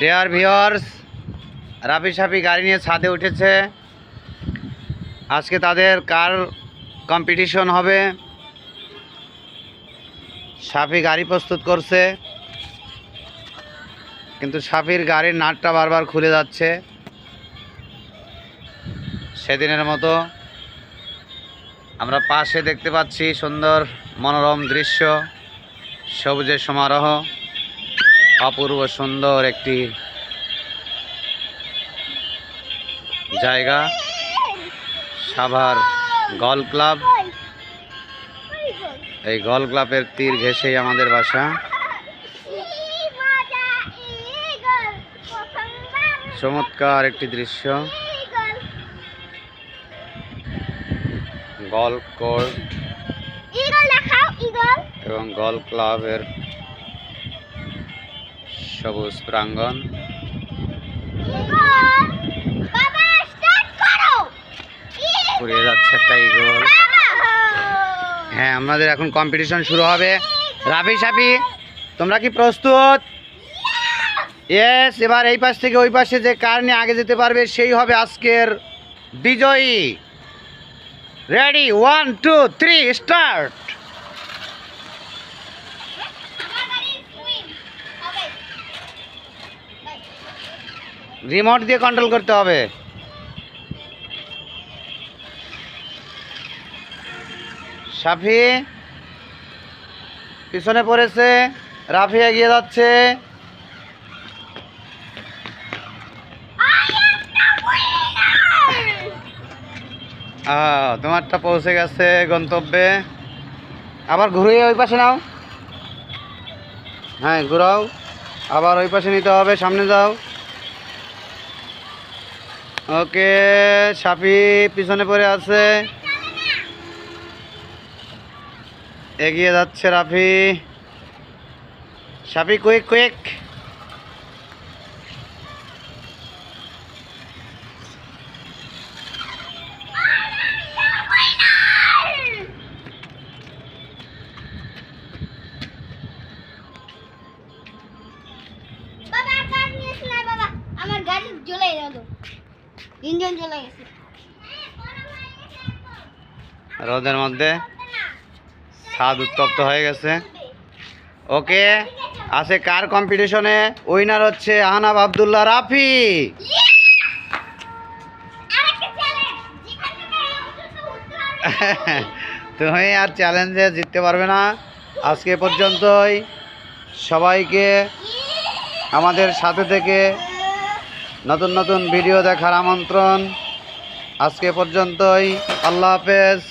Dare viewers Rafi সাফি গাড়ি নিয়ে ছাদে উঠেছে। আজকে তাদের কার কম্পিটিশন হবে? সাফি গাড়ি প্রস্তুত করছে। কিন্তু সাফির গাড়ির নাটটা বারবার খুলে যাচ্ছে। সেদিনের মতো আমরা পাশে দেখতে পাচ্ছি সুন্দর মনোরম দৃশ্য, সবুজের সমারোহ। অপূর্ব সুন্দর একটি জায়গা। Savar golf club. এই গল ক্লাবের তীর ঘেঁষেই আমাদের বাসা। চমৎকার একটি দৃশ্য। Golf court. এবং গল্ফ ক্লাবের সবুজ ইগল হ্যাঁ আমাদের এখন কম্পিটিশন শুরু হবে। রাফি, সাফি, তোমরা কি প্রস্তুত? ইয়েস এবার এই পাশ থেকে ওই পাশে যে কার নিয়ে আগে যেতে পারবে, সেই হবে আজকের বিজয়ী। Ready one two three start remote দিয়ে কন্ট্রোল করতে হবে। সাফি পিছনে পড়েছে রাফি এগিয়ে যাচ্ছে। তোমারটা পৌঁছে গেছে গন্তব্যে। আবার ঘুরিয়ে ওই পাশে নাও। হ্যাঁ ঘুরাও। আবার ওই পাশে নিতে হবে সামনে যাও। ওকে সাপি পিছনে পড়ে আছে। এগিয়ে যাচ্ছে রাফি। সাপি কুইক কুইক আমার গাড়ি জ্বলে ইঞ্জিন জ্বলে গেছে রোদের মধ্যে স্বাদ উত্তপ্ত হয়ে গেছে। ওকে, আছে কার কম্পিটিশনে উইনার হচ্ছে আহনাব আবদুল্লাহ রাফি। তুমি আর চ্যালেঞ্জে জিততে পারবে না। আজকে পর্যন্তই সবাইকে আমাদের সাথে থেকে নতুন নতুন ভিডিও দেখার আমন্ত্রণ। আজকে পর্যন্তই। আল্লাহ হাফেজ।